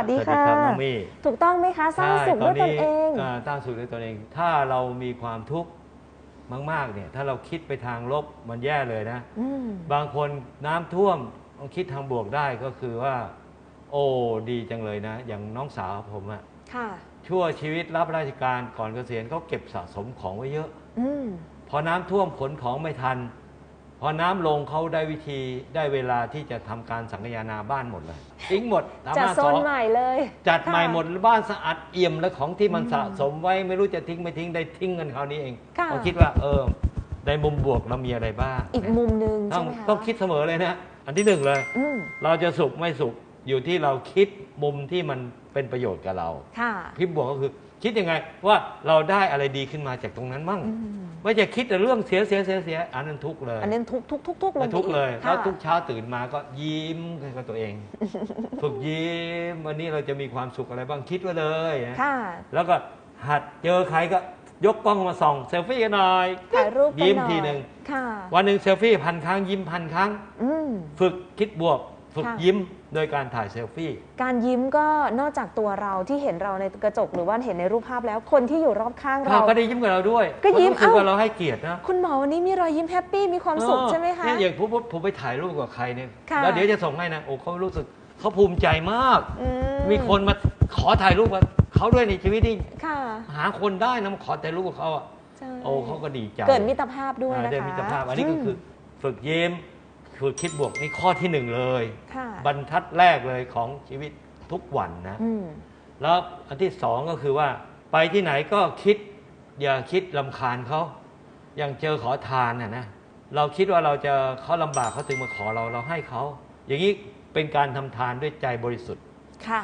วัสดีสวัสดีค่ะครับน้องมี่ถูกต้องไหมคะสร้างสุขด้วยตนเองาสร้างสุขด้วยตนเอง ถ้าเรามีความทุกข์มาก ๆ เนี่ย ถ้าเราคิดไปทางลบมันแย่เลยนะอืมบางคนน้ำท่วมต้องคิดทางบวกได้ก็คือว่า โอ้ดีจังเลยนะ อย่างน้องสาวผมอะค่ะชั่วชีวิตรับราชการก่อนเกษียณเขาเก็บสะสมของไว้เยอะอืมพอน้ำท่วมขนของไม่ทัน พอน้ำลงเขาได้วิธีได้เวลาที่จะทำการสังคายนาบ้านหมดเลยทิ้งหมดตามจัดหน้าโซสอนงใหม่เลย จัดใหม่ค่ะหมดบ้านสะอาดเอี่ยมแล้วของที่มันอืมสะสมไว้ไม่รู้จะทิ้งไม่ทิ้งได้ทิ้งกันคราวนี้เองค่ะเราคิดว่าเออในมุมบวกเรามีอะไรบ้าง อีกมุมหนึ่งต้ใช่องไหมคะต้องคิดเสมอเลยนะ อันที่หนึ่งเลยอืมเราจะสุขไม่สุขอยู่ที่เราคิดมุมที่มันเป็นประโยชน์กับเราค่ะคิดบวกก็คือ คิดยังไงว่าเราได้อะไรดีขึ้นมาจากตรงนั้นมั่งอืมไม่จะคิดแต่เรื่องเสียเสียเสียเสียอันนั้นทุกข์เลยอันนี้ทุกทุกทุกทุกลงไม่ไปทุกข์เลยอีแล้วค่ะทุกเช้าตื่นมาก็ยิ้มกับตัวเอง ฝึกยิ้มวันนี้เราจะมีความสุขอะไรบ้างคิดไว้เลยนะค่ะแล้วก็หัดเจอใครก็ยกกล้องมาส่องเซลฟี่กันหน่อยถ่ายรูปกันยิ้มหน่อยทีหนึ่งค่ะวันหนึ่งเซลฟี่พันครั้งยิ้มพันครั้งอืมฝึกคิดบวก ฝึกค่ะยิ้มโดยการถ่ายเซลฟี่ การยิ้มก็นอกจากตัวเราที่เห็นเราในกระจกหรือว่าเห็นในรูปภาพแล้วคนที่อยู่รอบข้างเราเราก็ได้ยิ้มกับเราด้วยก็ยิ้มเพราะรู้สึกเอ้าว่าเราให้เกียรตินะคุณหมอวันนี้มีรอยยิ้มแฮปปี้มีความสุขใช่ไหมคะเนี่ยอย่างผมผมไปถ่ายรูปกับใครเนี่ยค่ะแล้วเดี๋ยวจะส่งให้นะโอ้เขารู้สึกเขาภูมิใจมากอืมีคนมาขอถ่ายรูปกับเขาด้วยในชีวิตนี่ค่ะหาคนได้นะมาขอถ่ายรูปกับเขาอะใช่โอ้เขาก็ดีใจเกิดมิตรภาพด้วยอ่านะคะได้มิตรภาพอันนี้ก็คืออฝึกยิ้ม ฝึกคิดบวกนี่ข้อที่หนึ่งเลย ค่ะบรรทัดแรกเลยของชีวิตทุกวันนะ อืมแล้วอันที่สองก็คือว่า ไปที่ไหนก็คิด อย่าคิดลำคาญเขาอย่างเจอขอทานน่ะนะเราคิดว่าเราจะเขาลำบากเขาถึงมาขอเราเราให้เขาอย่างนี้เป็นการทำทานด้วยใจบริสุทธิ์ค่ะ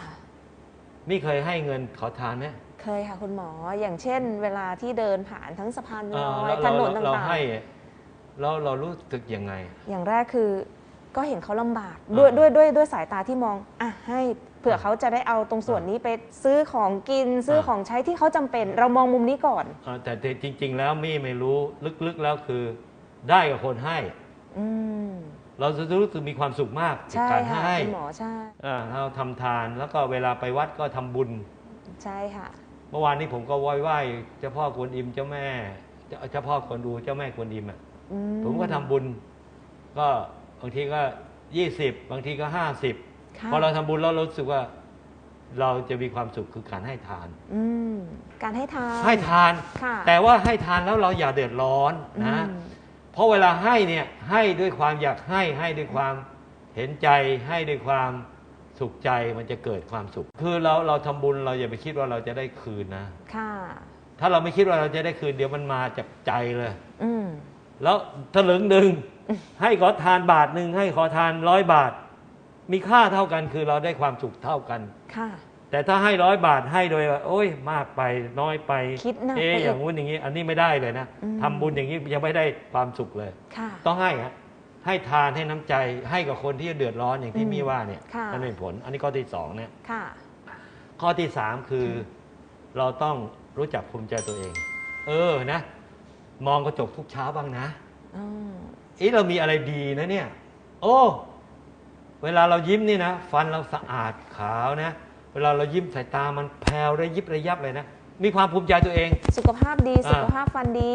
ไม่เคยให้เงินขอทานไหมเคยค่ะคุณหมออย่างเช่น เวลาที่เดินผ่านทั้งสะพานลเอออยเราถเรานนเราต่างให้ เราเรารู้สึกยังไงๆอย่างแรกคือก็เห็นเขาลำบากด้วยด้วยด้วยด้วยสายตาที่มองอะให้เผื่อเขาจะได้เอาตรงส่วนนี้ไปซื้อของกินซื้อของใช้ที่เขาจำเป็น เรามองมุมนี้ก่อน อ่าแต่จริง ๆ แล้วมี่ไม่รู้ลึกๆแล้วคือ ได้กับคนให้ อืมเราจะรู้สึกมีความสุขมากจากใช่การค่ะให้คุณหมอใช่อ่าเราทำทานแล้วก็เวลาไปวัดก็ทำบุญ ใช่ค่ะ เมื่อวานนี้ผมก็ไหว้ไหว้เจ้าพ่อกวนอิมเจ้าแม่เจ้าเจ้าพ่อกวนอูเจ้าแม่กวนอิมอะ อืผมก็ทำบุญ ก็บางทีก็ยี่สิบบางทีก็ห้าสิบค่ะพอเราทำบุญแล้วเรารู้สึกว่า เราจะมีความสุขคือการให้ทาน อืมการให้ทาน ให้ทาน ค่ะแต่ว่าให้ทานแล้วเราอย่าเดือดร้อนนะ อืม เพราะเวลาให้เนี่ยให้ด้วยความอยากให้ให้ด้วยความเห็นใจให้ด้วยความสุขใจมันจะเกิดความสุข คือเราเราทำบุญเราอย่าไปคิดว่าเราจะได้คืนนะ ค่ะ ถ้าเราไม่คิดว่าเราจะได้คืนเดี๋ยวมันมาจากใจเลย อืม แล้วถลึงหนึ่งให้ขอทานบาทหนึ่งให้ขอทานร้อยบาท มีค่าเท่ากันคือเราได้ความสุขเท่ากันค่ะ แต่ถ้าให้ร้อยบาทให้โดยว่าโอ้ยมากไปน้อยไปคิดหนักเอ๊ะไปอีกอย่างงู้นอย่างนี้ อันนี้ไม่ได้เลยนะอืม ทำบุญอย่างนี้ยังไม่ได้ความสุขเลย ค่ะ ต้องให้ฮะให้ทานให้น้ำใจให้กับคนที่เดือดร้อนอย่างที่อืมมีว่าเนี่ยค่ะ นั่นเป็นผล อันนี้ข้อที่สองเนี่ยค่ะ ข้อที่สามคือ เราต้องรู้จักภูมิใจตัวเอง เออนะ มองกระจกทุกเช้าบ้างนะอืมเอ๊ะเรามีอะไรดีนะเนี่ย โอ้ เวลาเรายิ้มนี่นะ ฟันเราสะอาดขาวนะ เวลาเรายิ้มสายตามันแผ่วระยิบระยับเลยนะ มีความภูมิใจตัวเอง สุขภาพดีอ่าสุขภาพฟันดี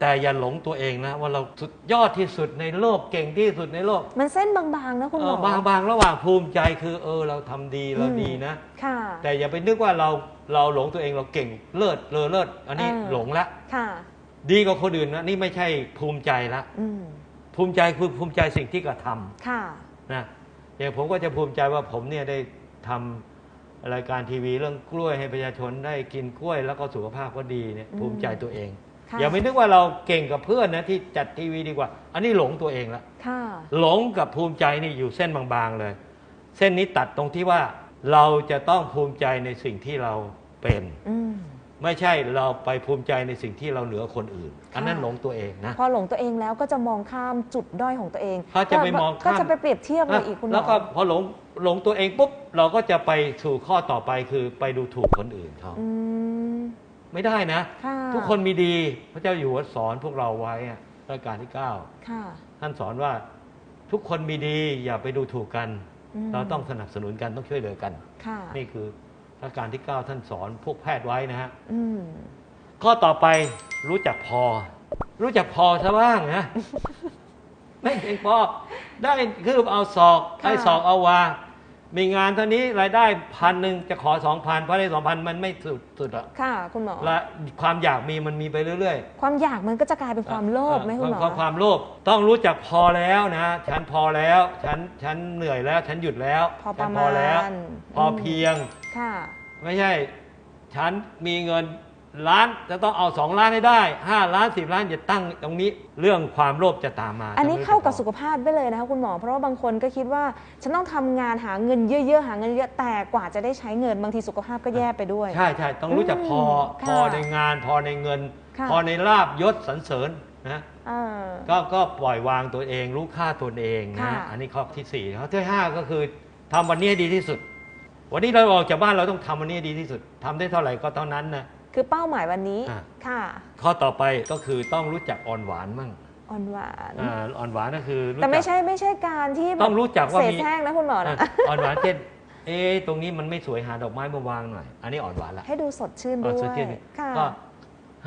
แต่อย่าหลงตัวเองนะ ว่าเราสุดยอดที่สุดในโลกเก่งที่สุดในโลกมันเส้นบางๆนะคุณหมอเออบางบางระหว่างภูมิใจคือ เออ เราทำดีเราอืม ดีนะ ค่ะ แต่อย่าไปนึกว่าเราเราหลงตัวเองเราเก่งเลิศเลอเลิศอันนี้อ่าหลงละ ค่ะ ดีกว่าคนอื่นนะนี่ไม่ใช่ภูมิใจละอืมภูมิใจคือภูมิใจสิ่งที่กระทำค่ะนะอย่างผมก็จะภูมิใจว่าผมเนี่ยได้ทำรายการทีวีเรื่องกล้วยให้ประชาชนได้กินกล้วย แล้วก็สุขภาพก็ดีเนี่ยอืมภูมิใจตัวเองค่ะอย่าไปนึกว่าเราเก่งกับเพื่อนนะที่จัดทีวีดีกว่า อันนี้หลงตัวเองละค่ะหลงกับภูมิใจนี่อยู่เส้นบางๆเลย เส้นนี้ตัดตรงที่ว่าเราจะต้องภูมิใจในสิ่งที่เราเป็นอืม ไม่ใช่เราไปภูมิใจในสิ่งที่เราเหนือคนอื่น อันนั้นหลงตัวเองนะ พอหลงตัวเองแล้วก็จะมองข้ามจุดด้อยของตัวเองเขาจะไปมองข้ามก็จะไปเปรียบเทียบเลยอีกคุณหมอแล้วก็พอหลงหลงตัวเองปุ๊บเราก็จะไปสู่ข้อต่อไปคือไปดูถูกคนอื่นเขาอืมไม่ได้นะค่ะทุกคนมีดีพระเจ้าอยู่หัวสอนพวกเราไว้อะรัชกาลที่ค่ะ9ท่านสอนว่าทุกคนมีดีอย่าไปดูถูกกันมเราต้องสนับสนุนกันต้องช่วยเหลือกันค่ะนี่คือ รัชกาลที่ 9 ท่านสอนพวกแพทย์ไว้นะฮะอืมข้อต่อไปรู้จักพอ รู้จักพอซะบ้างนะ ไม่เพียงพอได้คือเอาศอกค่ะให้ศอกเอาวา มีงานเท่านี้รายได้พันหนึ่งจะขอสองพันเพราะได้สองพันมันไม่สุดสุดอะค่ะ คุณหมอและความอยากมีมันมีไปเรื่อยความอยากมันก็จะกลายเป็นๆความโลภไหมคุณหมอความความโลภต้องรู้จักพอแล้วนะฉันพอแล้วฉันฉันเหนื่อยแล้ว ฉันหยุดแล้วพอปฉัระนมาณพอแล้ว พอมเพียงค่ะ ไม่ใช่ ฉันมีเงิน ล้านจะต้องเอาสองล้านให้ได้ห้าล้านสิบล้านอย่าตั้งตรงนี้เรื่องความโลภจะตามมา อันนี้ถ้ไม่เข้ากับพอสุขภาพไปเลยนะคะคุณหมอ เพราะว่าบางคนก็คิดว่า ฉันต้องทำงานหาเงินเยอะๆ หาเงินเยอะแต่กว่าจะได้ใช้เงินบางทีสุขภาพก็แย่ไปด้วย ใช่ใช่ต้องรู้จักพออืมพอค่ะในงานพอในเงินค่ะพอในลาบยศสรรเสริญนะอ่าก็ก็ปล่อยวางตัวเองรู้ค่าตัวเองนะค่ะอันนี้ข้อที่สี่ข้อที่ห้าก็คือทำวันนี้ให้ดีที่สุด วันนี้เราออกจากบ้านเราต้องทำวันนี้ให้ดีที่สุดทำได้เท่าไหร่ก็เท่านั้นนะ คือเป้าหมายวันนี้อ่าค่ะข้อต่อไปก็คือต้องรู้จักอ่อนหวานมั่งอ่อนหวาน อ่าอ่อนหวานก็คือรู้แต่ไม่จัก ใช่ไม่ใช่การที่แบบต้องรู้จักว่าเสมีแสร้งนะคุณหมออะนะ อ่อนหวานเช่น เอ๊ะตรงนี้มันไม่สวยหาดอกไม้มาวางหน่อย อันนี้อ่อนหวานละให้ดูสดชื่นอ่ด้อนวสดชื่นยค่ะก็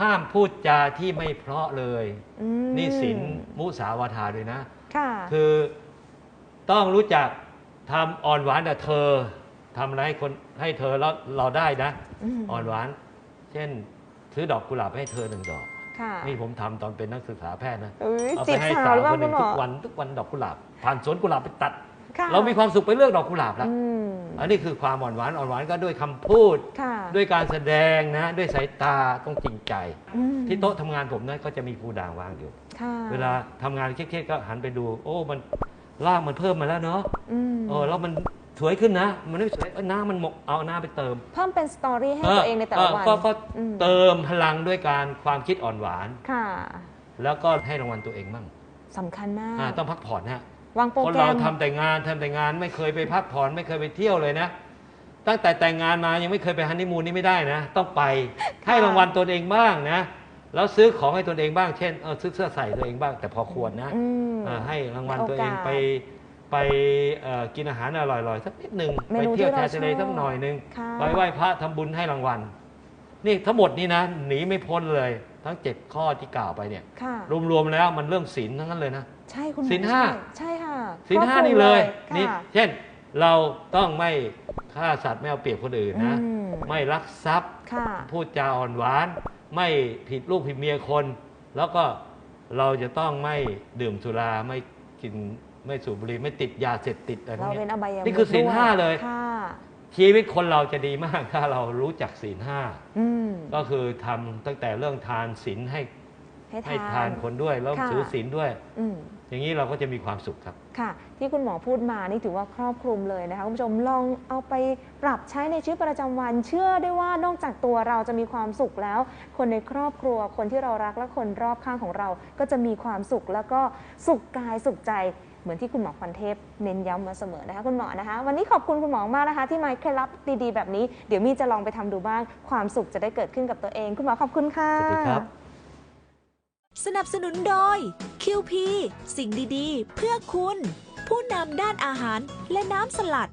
ห้ามพูดจาที่ไม่เพราะเลย อืมนี่สินมุสาวาทาด้วยนะ ค่ะคือต้องรู้จักทำอ่อนหวานกับเธอทำอะไรให้คนให้เธอแล้วเราได้นะ ม อ่อนหวาน เช่น ซื้อดอกกุหลาบให้เธอหนึ่งดอก ค่ะนี่ผมทำตอนเป็นนักศึกษาแพทย์นะ เอ้ยเอาจีไปบให้สาสาววหรือเปล่าคนหคุนึ่ณงหมทุอกวันทุกวันดอกกุหลาบ ผ่านสวนกุหลาบไปตัด ค่ะเรามีความสุขไปเลือกดอกกุหลาบละอืมอันนี้คือความอ่อนหวานอ่อนหวานก็ด้วยคำพูด ค่ะด้วยการแสดงนะ ด้วยสายตาต้องจริงใจ อืมที่โต๊ะทำงานผมนั้นก็จะมีภูด่างวางอยู่ ค่ะเวลาทำงานเครียดๆก็หันไปดู โอ้มันล่างมันเพิ่มมาแล้วเนาะอืม เออแล้วมัน สวยขึ้นนะ มันไม่สวยเอ้ยหน้ามันหมกเอาหน้าไปเติมเพิ่มเป็นสตอรี่ให้ตัวเองในแต่ละวันก็ก็อืมเติมพลังด้วยการความคิดอ่อนหวาน ค่ะแล้วก็ให้รางวัลตัวเองบ้างสำคัญมากอ่าต้องพักผ่อนนะวางโปรคนแกรเราม ทำแต่งานทำแต่งานไม่เคยไปพักผ่อนไม่เคยไปเที่ยวเลยนะ ตั้งแต่แต่งงานมายังไม่เคยไปฮันนีมูนนี่ไม่ได้นะ ต้องไปให้รางวัลตนเองบ้างนะ แล้วซื้อของให้ตนเองบ้างเช่นเออซื้อเสื้อใส่ตัวเองบ้างแต่พอควรนะอืมเออให้รางวัลให้โอกาสตัวเองไป ไปเอ่อกินอาหารอร่อยๆสักนิดหนึ่งเมไปนูเที่ยวที่เราชายทะเลชอบสักหน่อยหนึ่งค่ะ ไปไหว้พระทำบุญให้รางวัล นี่ทั้งหมดนี้นะหนีไม่พ้นเลย ทั้งเจ็ดข้อที่กล่าวไปเนี่ย ค่ะ รวมๆแล้วมันเรื่องศีลทั้งนั้นเลยนะ ใช่คุณมอศีลห้า ใช่ใช่ค่ะศีลห้าครอบคลุมนี่เลยค่ะนี่เช่นเราต้องไม่ฆ่าสัตว์ไม่เอาเปรียบคนอื่นนะ อืม ไม่ลักทรัพย์ ค่ะ พูดจาอ่อนหวาน ไม่ผิดลูกผิดเมียคน แล้วก็เราจะต้องไม่ดื่มสุราไม่กิน ไม่สูบบุหรี่ไม่ติดยาเสพติดอะไรพวเรากเป็นนี้อบายมุขนี่คือศีลด้วยห้าเลย ค่ะชีวิตคนเราจะดีมากถ้าเรารู้จักศีลห้าอืมก็คือทำตั้งแต่เรื่องทานศีลให้ให้ให้ทาทาน นคนด้วยแล้วค่ะ ถือศีลด้วย อืม อย่างนี้เราก็จะมีความสุขครับ ค่ะ ที่คุณหมอพูดมานี่ถือว่าครอบคลุมเลยนะคะคุณผู้ชมลองเอาไปปรับใช้ในชีวิตประจำวัน เชื่อได้ว่านอกจากตัวเราจะมีความสุขแล้ว คนในครอบครัวคนที่เรารักและคนรอบข้างของเรา ก็จะมีความสุขแล้วก็สุขกายสุขใจ เหมือนที่คุณหมอพันเทพเน้นย้ำมาเสมอนะคะคุณหมอนะคะ วันนี้ขอบคุณคุณหมอมากนะคะ ที่มาให้เคล็ดลับดีๆแบบนี้ เดี๋ยวมีจะลองไปทำดูบ้าง ความสุขจะได้เกิดขึ้นกับตัวเอง คุณหมอขอบคุณค่ะสวัสดีครับ สนับสนุนโดย QP สิ่งดีๆ เพื่อคุณ ผู้นำด้านอาหารและน้ำสลัด